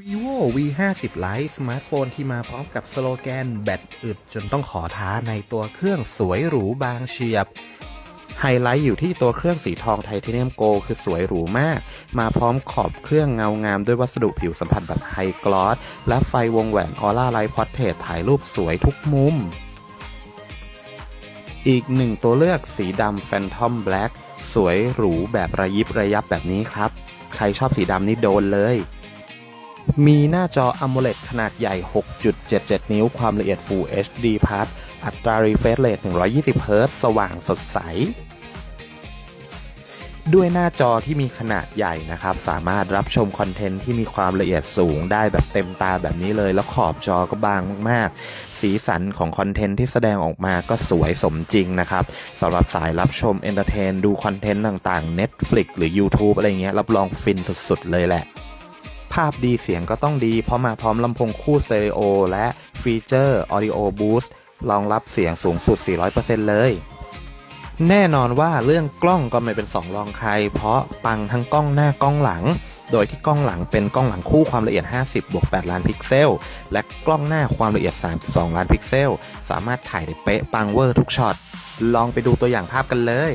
vivo v 5 0 Lite สมาร์ทโฟนที่มาพร้อมกับสโลแกน แบตอึดจนต้องขอท้าในตัวเครื่องสวยหรูบางเฉียบ ไฮไลท์อยู่ที่ตัวเครื่องสีทองไทเทเนียมโกคือสวยหรูมาก มาพร้อมขอบเครื่องเงางามด้วยวัสดุผิวสัมผัสแบบไฮกลอส และไฟวงแหวนออร่าไลท์พอร์เทรตถ่ายรูปสวยทุกมุม อีกหนึ่งตัวเลือกสีดำแฟนทอมแบล็กสวยหรูแบบระยิบระยับแบบนี้ครับ ใครชอบสีดำนี่โดนเลย มีหน้าจอ AMOLED ขนาดใหญ่ 6.77 นิ้ว ความละเอียด Full HD Plus อัตรา refresh rate 120 Hz สว่างสดใส ด้วยหน้าจอที่มีขนาดใหญ่นะครับ สามารถรับชมคอนเทนต์ที่มีความละเอียดสูงได้แบบเต็มตาแบบนี้เลย แล้วขอบจอก็บางมาก ๆ สีสันของคอนเทนต์ที่แสดงออกมาก็สวยสมจริงนะครับสำหรับสายรับชมเอนเตอร์เทนดูคอนเทนต์ต่าง ๆ Netflix หรือ YouTube อะไรเงี้ยรับรองฟินสุด ๆ เลยแหละ ภาพดีเสียงก็ต้องดี เพราะมาพร้อมลำโพงคู่สเตอริโอและฟีเจอร์ Audio Boost รองรับเสียงสูงสุด 400%เลย แน่นอนว่าเรื่องกล้องก็ไม่เป็นสองรองใคร เพราะปังทั้งกล้องหน้ากล้องหลัง โดยที่กล้องหลังเป็นกล้องหลังคู่ความละเอียด 50บวก8ล้านพิกเซล และกล้องหน้าความละเอียด 32 ล้านพิกเซล สามารถถ่ายได้เป๊ะปังเวอร์ทุกช็อต ลองไปดูตัวอย่างภาพกันเลย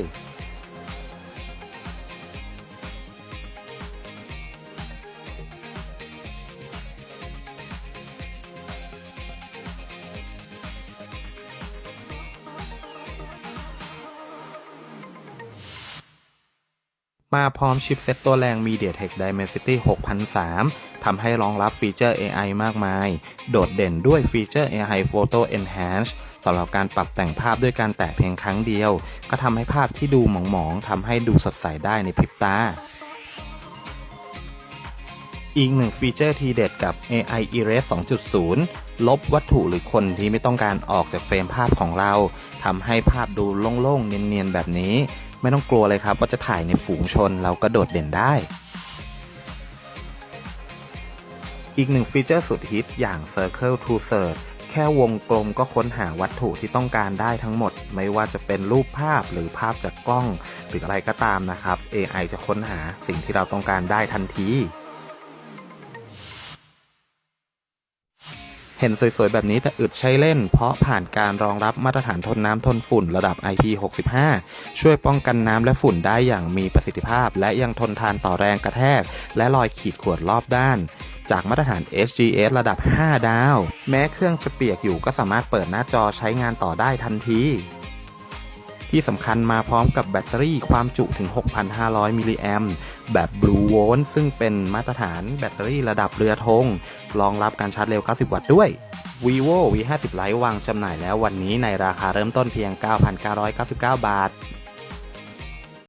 มาพร้อมชิปเซ็ตตัวแรง MediaTek Dimensity 6003 ทำให้รองรับฟีเจอร์ AI มากมาย โดดเด่นด้วยฟีเจอร์ AI Photo Enhance สำหรับการปรับแต่งภาพด้วยการแตะเพียงครั้งเดียว ก็ทำให้ภาพที่ดูหมองๆทำให้ดูสดใสได้ในพริบตาอีกหนึ่งฟีเจอร์ทีเด็ดกับ AI Erase 2.0 ลบวัตถุหรือคนที่ไม่ต้องการออกจากเฟรมภาพของเรา ทำให้ภาพดูโล่งๆ เนียนๆ แบบนี้ ไม่ต้องกลัวเลยครับว่าจะถ่ายในฝูงชนเราก็โดดเด่นได้ อีกหนึ่งฟีเจอร์สุดฮิตอย่าง Circle to Search แค่วงกลมก็ค้นหาวัตถุที่ต้องการได้ทั้งหมด ไม่ว่าจะเป็นรูปภาพหรือภาพจากกล้อง หรืออะไรก็ตามนะครับ AI จะค้นหาสิ่งที่เราต้องการได้ทันที เห็นสวยๆ แบบนี้แต่อึดใช้เล่น เพราะผ่านการรองรับมาตรฐานทนน้ำทนฝุ่นระดับ IP65 ช่วยป้องกันน้ำและฝุ่นได้อย่างมีประสิทธิภาพ และยังทนทานต่อแรงกระแทก และรอยขีดข่วนรอบด้านจากมาตรฐาน HGS ระดับ 5 ดาว แม้เครื่องจะเปียกอยู่ก็สามารถเปิดหน้าจอใช้งานต่อได้ทันที ที่สำคัญมาพร้อมกับแบตเตอรี่ความจุถึง 6,500 มิลลิแอมแบบ Blue Volt ซึ่งเป็นมาตรฐานแบตเตอรี่ระดับเรือธงรองรับการชาร์จเร็ว 90 วัตต์ด้วย vivo v 5 0 Lite วางจำหน่ายแล้ววันนี้ในราคาเริ่มต้นเพียง 9,999 บาท